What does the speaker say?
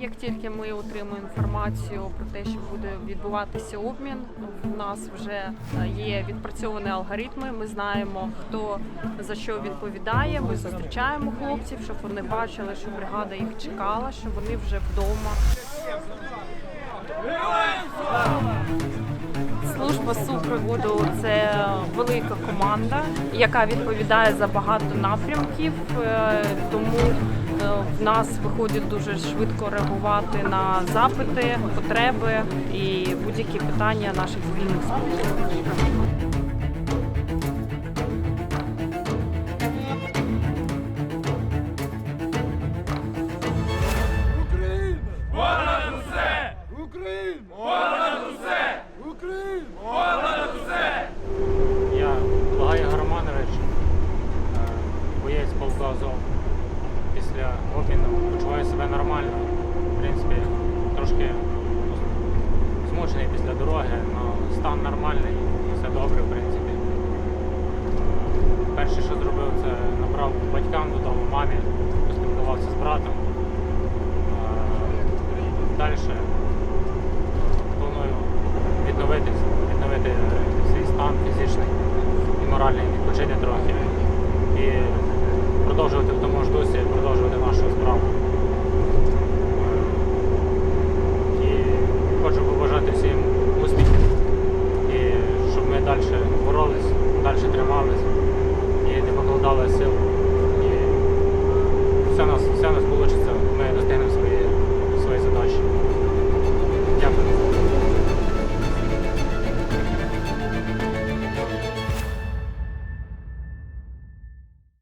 Як тільки ми отримаємо інформацію про те, що буде відбуватися обмін, в нас вже е, є відпрацьовані алгоритми. Ми знаємо, хто за що відповідає. Ми зустрічаємо хлопців, щоб вони бачили, що бригада їх чекала, що вони вже вдома. Служба супроводу це велика команда, яка відповідає за багато напрямків. е, Тому в нас виходить дуже швидко реагувати на запити, потреби і будь-які питання наших цивільних служб. Україна! Після обміну почуваю себе нормально. В принципі, трошки змучений після дороги, але стан нормальний, все добре, в принципі. Перше, що зробив, це набрав батькам додому, мамі, поспілкувався з братом. Далі планую відновитись, відновити свій стан фізичний і моральний, відпочити трохи. І Ось.